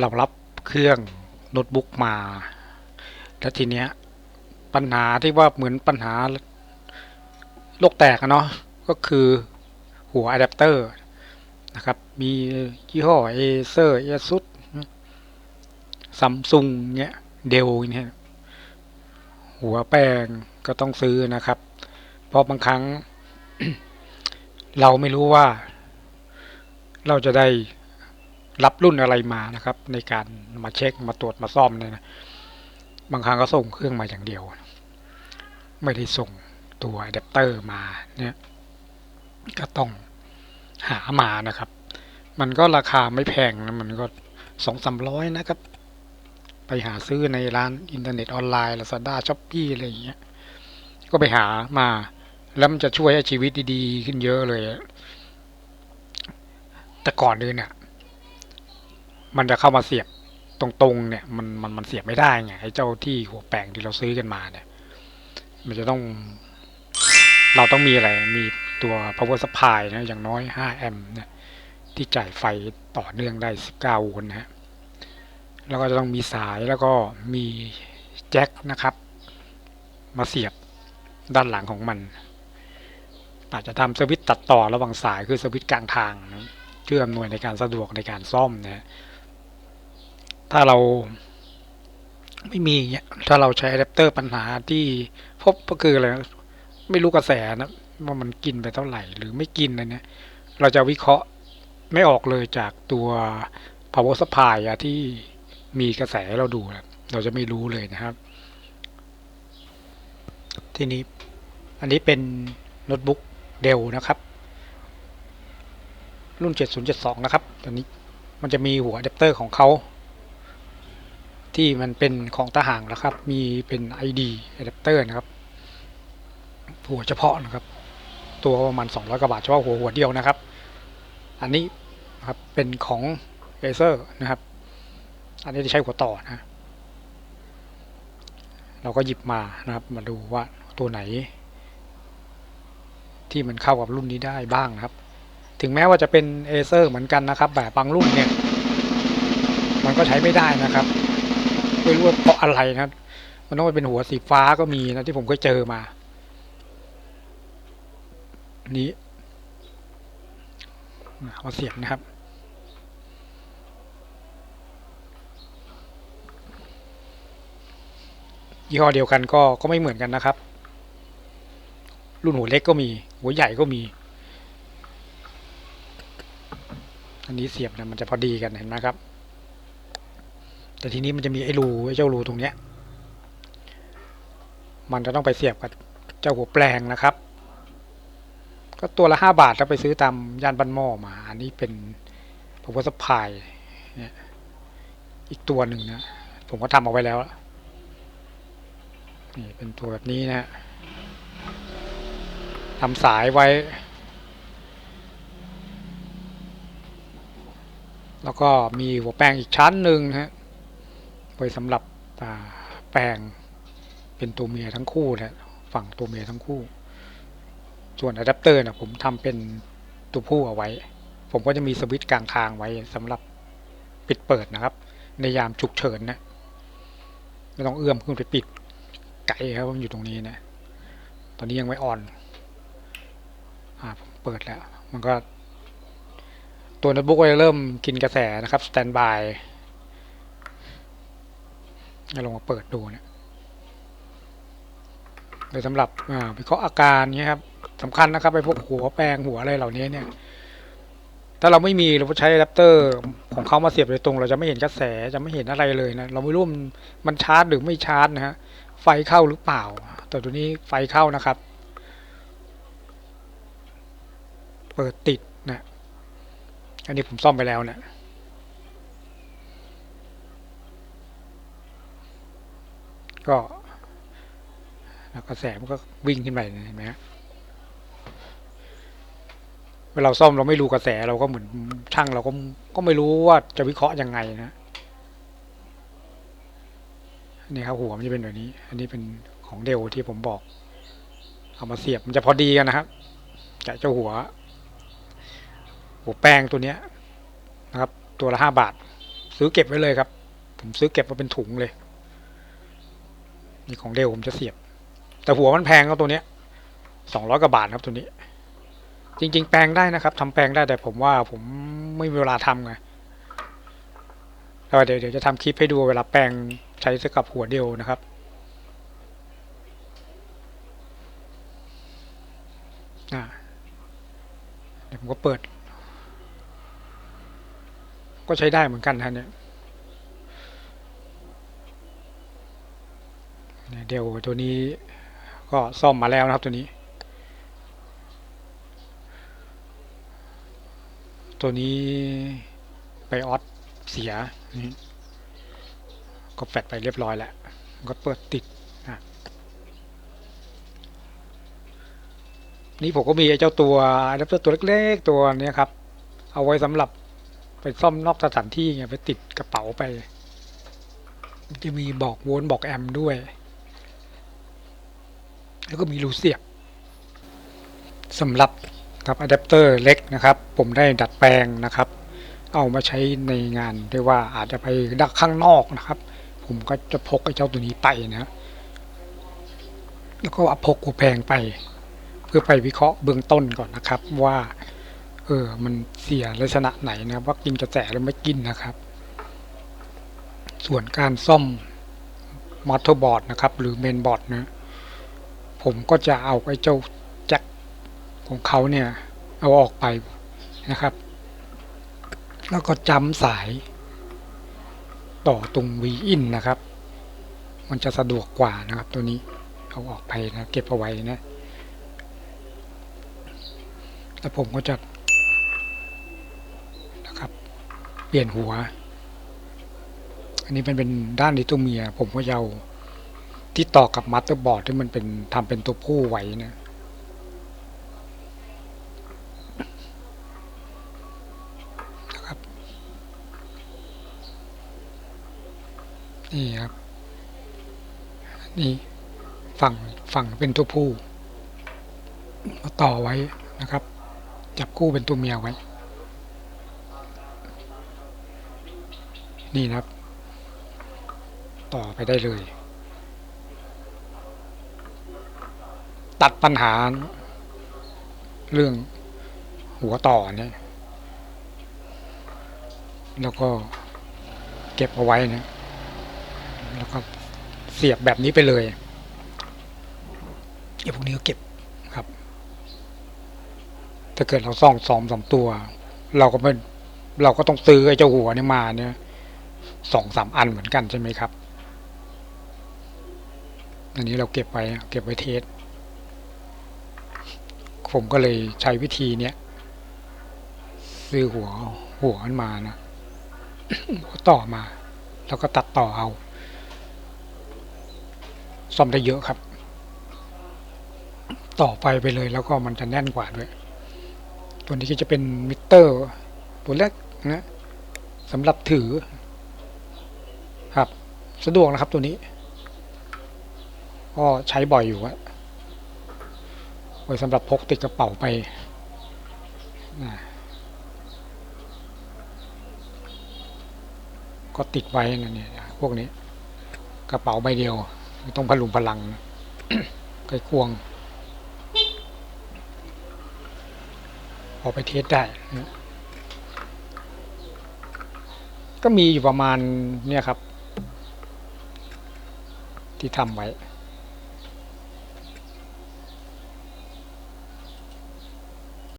เรารับเครื่องโน้ตบุ๊กมา แล้วทีเนี้ยปัญหาที่ว่าเหมือนปัญหาโลกแตกอะเนาะก็คือหัวอะแดปเตอร์นะครับ มียี่ห้อเอเซอร์เอซุสซัมซุงเนี้ยเดลเนี่ยหัวแปลงก็ต้องซื้อนะครับ เพราะบางครั้ง เราไม่รู้ว่า เราจะได้ รับรุ่นอะไรมานะครับ ในการมาเช็คมาตรวจมาซ่อมเนี่ยนะบางครั้งก็ส่งเครื่องมาอย่างเดียว ไม่ได้ส่งตัวอะแดปเตอร์มาเนี่ยก็ต้องหามานะครับ มันก็ราคาไม่แพงนะมันก็สองสามร้อยนะครับ ไปหาซื้อในร้านอินเทอร์เน็ตออนไลน์ลาซาด้าช้อปปี้อะไรอย่างเงี้ยก็ไปหามา แล้วมันจะช่วยให้ชีวิตดีๆ ขึ้นเยอะเลย แต่ก่อนเลยเนี่ย มันจะเข้ามาเสียบตรงๆ เนี่ยมันมันมันเสียบไม่ได้ไงไอ้เจ้าที่หัวแปลงที่เราซื้อกันมาเนี่ย มันจะต้อง เราต้องมีอะไรมีตัว power supply นะอย่างน้อย 5 แอมป์นี่ยที่จ่ายไฟต่อเนื่องได้ 19โวลต์นะฮะแล้วก็จะต้องมีสายแล้วก็มีแจ็คนะครับ มาเสียบด้านหลังของมัน อาจจะทำสวิตช์ตัดต่อระหว่างสายคือสวิตช์กลางทางนะเพื่ออำนวยในการสะดวกในการซ่อมนะฮะ ถ้าเราไม่มีเนี่ยถ้าเราใช้อะแดปเตอร์ปัญหาที่พบก็คืออะไรไม่รู้กระแสนะว่ามันกินไปเท่าไหร่หรือไม่กินนะเนี่ยเราจะวิเคราะห์ไม่ออกเลยจากตัว power supply อะที่มีกระแสเราดูนะเราจะไม่รู้เลยนะครับ ทีนี้อันนี้เป็นโน้ตบุ๊กเดลนะครับ รุ่น 7072 นะครับ ตัวนี้มันจะมีหัวอะแดปเตอร์ของเขา ที่มันเป็นของตาห่างนะครับ มีเป็น ID อะแดปเตอร์นะครับ หัวเฉพาะนะครับ ตัวประมาณ200กว่าบาทเฉพาะหัวหัวเดียวนะครับ อันนี้นะครับเป็นของ a เซอร์นะครับ อันนี้จะใช้หัวต่อนะ เราก็หยิบมานะครับ มาดูว่าตัวไหน ที่มันเข้ากับรุ่นนี้ได้บ้างนะครับ ถึงแม้ว่าจะเป็นเอเซอร์เหมือนกันนะครับ แบบบางรุ่นเนี่ย มันก็ใช้ไม่ได้นะครับ ไม่รู้ว่าเพราะอะไรนะครับมันต้องไปเป็นหัวสีฟ้าก็มีนะที่ผมเคยเจอมา นี้เอาเสียบนะครับยี่ห้อเดียวกันก็ก็ไม่เหมือนกันนะครับ รุ่นหัวเล็กก็มี หัวใหญ่ก็มี อันนี้เสียบนี่ยมันจะพอดีกันเห็นไหมครับ แต่ทีนี้มันจะมีไอ้รูไอ้เจ้ารูตรงเนี้ย มันจะต้องไปเสียบกับเจ้าหัวแปลงนะครับ ก็ตัวละห้าบาทถ้าไปซื้อตามย่านบ้านหม้อมา อันนี้เป็นผมก็สปายเนี่ยอีกตัวหนึ่งนะ ผมก็ทำเอาไว้แล้วนี่เป็นตัวแบบนี้นะทำสายไว้ แล้วก็มีหัวแปลงอีกชั้นหนึ่งนะฮะ ไว้สำหรับแปลงเป็นตัวเมียทั้งคู่นะฝั่งตัวเมียทั้งคู่ ส่วนอะแดปเตอร์นะผมทำเป็นตัวผู้เอาไว้ ผมก็จะมีสวิตช์กลางทางไว้สำหรับปิดเปิดนะครับ ในยามฉุกเฉินนะไม่ต้องเอื้อมขึ้นไปปิดไกลครับมันอยู่ตรงนี้นะตอนนี้ยังไม่อ่อน อ่าผมเปิดแล้ว มันก็ ตัวโน้ตบุ๊กก็จะเริ่มกินกระแสนะครับสแตนบาย จะลองมาเปิดดูเนะโดยสำหรับวิเคราะห์อาการนี้ครับสำคัญนะครับไอ้พวกหัวแปลงหัวอะไรเหล่านี้เนี่ย ถ้าเราไม่มีเราใช้อะแดปเตอร์ของเขามาเสียบโดยตรง เราจะไม่เห็นกระแสจะไม่เห็นอะไรเลยนะเราไม่รู้มันมันชาร์จหรือไม่ชาร์จนะฮะไฟเข้าหรือเปล่า แต่ตัวนี้ไฟเข้านะครับ เปิดติดนะอันนี้ผมซ่อมไปแล้วเนะี่ย ก็ แล้วกระแสมันก็วิ่งขึ้นไปเห็นไหมฮะเวลาซ่อมเราไม่รู้กระแสเราก็เหมือนช่างเราก็ก็ไม่รู้ว่าจะวิเคราะห์ยังไงนะนี่ครับหัวมันจะเป็นแบบนี้ อันนี้เป็นของเดลที่ผมบอก เอามาเสียบมันจะพอดีกันนะครับจะเจ้าหัว หัวแป้งตัวเนี้ยนะครับ ตัวละห้าบาท ซื้อเก็บไว้เลยครับ ผมซื้อเก็บมาเป็นถุงเลย นี่ของเดลผมจะเสียบ แต่หัวมันแพงครับตัวเนี้ยสองร้อยกว่าบาทครับตัวนี้ จริง ๆ แปลงได้นะครับทำแปลงได้แต่ผมว่าผมไม่มีเวลาทำไงแต่ว่าเดี๋ยวเดี๋ยวจะทำคลิปให้ดูเวลาแปลงใช้สกับหัวเดียวนะครับอ่าเดี๋ยวผมก็เปิด ก็ใช้ได้เหมือนกันฮะเนี่ย เนี่ยเดี๋ยวตัวนี้ก็ซ่อมมาแล้วนะครับตัวนี้ ตัวนี้ไปออสเสียก็แฟดไปเรียบร้อยแล้ว ก็เปิดติดนะนี่ผมก็มีเจ้าตัวอะแดปเตอร์ตัวเล็กๆตัวนี้ครับ เอาไว้สำหรับไปซ่อมนอกสถานที่ไงไปติดกระเป๋าไป จะมีบอกโวลต์บอกแอมด้วย แล้วก็มีรูเสียบสำหรับกับอะแดปเตอร์เล็กนะครับ ผมได้ดัดแปลงนะครับ เอามาใช้ในงานได้ว่าอาจจะไปดักข้างนอกนะครับ ผมก็จะพกไอ้เจ้าตัวนี้ไปนะแล้วก็เอาพกหัวแพงไป เพื่อไปวิเคราะห์เบื้องต้นก่อนนะครับ ว่าเออมันเสียลักษณะไหนนะว่ากินกระแสหรือไม่กินนะครับ ส่วนการซ่อมมอเตอร์บอร์ดนะครับ หรือเมนบอร์ดนะ ผมก็จะเอาไอ้เจ้าแจ็คของเขาเนี่ยเอาออกไปนะครับ แล้วก็จำสายต่อตรงวีอินนะครับ มันจะสะดวกกว่านะครับตัวนี้เอาออกไปนะเก็บเอาไว้นะแล้วผมก็จะนะครับ เปลี่ยนหัว อันนี้เป็นเป็นด้านดิตัวเมีย ผมก็จะเอา ที่ต่อกับมัตเตอร์บอร์ดที่มันเป็นทำเป็นตัวผู้ไว้นะนะครับนี่ครับ นี่ฝั่งฝั่งเป็นตัวผู้มาต่อไว้นะครับ จับคู่เป็นตัวเมียไว้ นี่นะครับ ต่อไปได้เลย ตัดปัญหา เรื่องหัวต่อเนี่ย แล้วก็เก็บเอาไว้นะแล้วก็เสียบแบบนี้ไปเลยไอ้พวกนี้ก็เก็บครับ ถ้าเกิดเราซ่องสองสามตัว เราก็ไม่เราก็ต้องซื้อไอ้เจ้าหัวเนี่ยมาเนี่ยสองสามอันเหมือนกันใช่ไหมครับ อันนี้เราเก็บไว้เก็บไว้เทส ผมก็เลยใช้วิธีเนี้ยซื้อหัวหัวมันมานะหัวต่อมา แล้วก็ตัดต่อเอาซ่อมได้เยอะครับ ต่อไฟไปเลยแล้วก็มันจะแน่นกว่าด้วย ตัวนี้ก็จะเป็นมิเตอร์ ตัวเล็กนะสำหรับถือ ครับ สะดวกนะครับตัวนี้ก็ใช้บ่อยอยู่อะ ไว้สำหรับพกติดกระเป๋าไปก็ติดไว้นะเนี่ยพวกนี้ กระเป๋าใบเดียวไม่ต้องพลุงพลังนะไขควงพอกไปเทสได้ ก็มีอยู่ประมาณเนี่ยครับ ที่ทำไว้